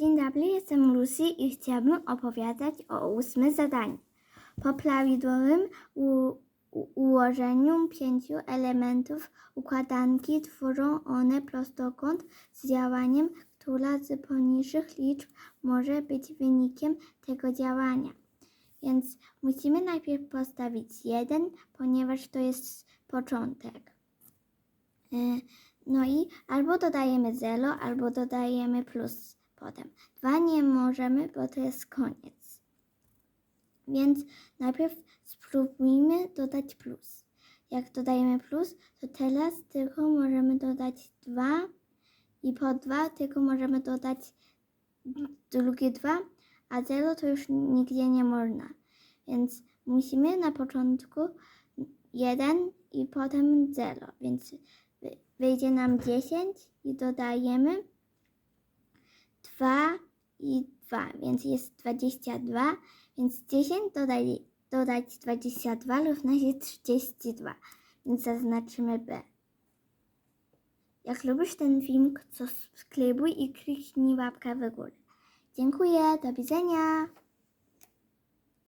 Dzień dobry, jestem Lucy i chciałabym opowiadać o ósmym zadaniu. Po prawidłowym ułożeniu pięciu elementów układanki tworzą one prostokąt z działaniem, która z poniższych liczb może być wynikiem tego działania. Więc musimy najpierw postawić jeden, ponieważ to jest początek. Y, No i albo dodajemy 0, albo dodajemy plus potem. Dwa nie możemy, bo to jest koniec. Więc najpierw spróbujmy dodać plus. Jak dodajemy plus, to teraz tylko możemy dodać 2 i po 2 tylko możemy dodać drugie 2, a 0 to już nigdzie nie można. Więc musimy na początku 1 i potem 0. Więc wy- wyjdzie nam 10 i dodajemy 2 i 2, więc jest 22, więc 10 dodaj, dodać 22 równa się 32, więc zaznaczymy B. Jak lubisz ten film, to subskrybuj i kliknij łapkę w górę. Dziękuję, do widzenia.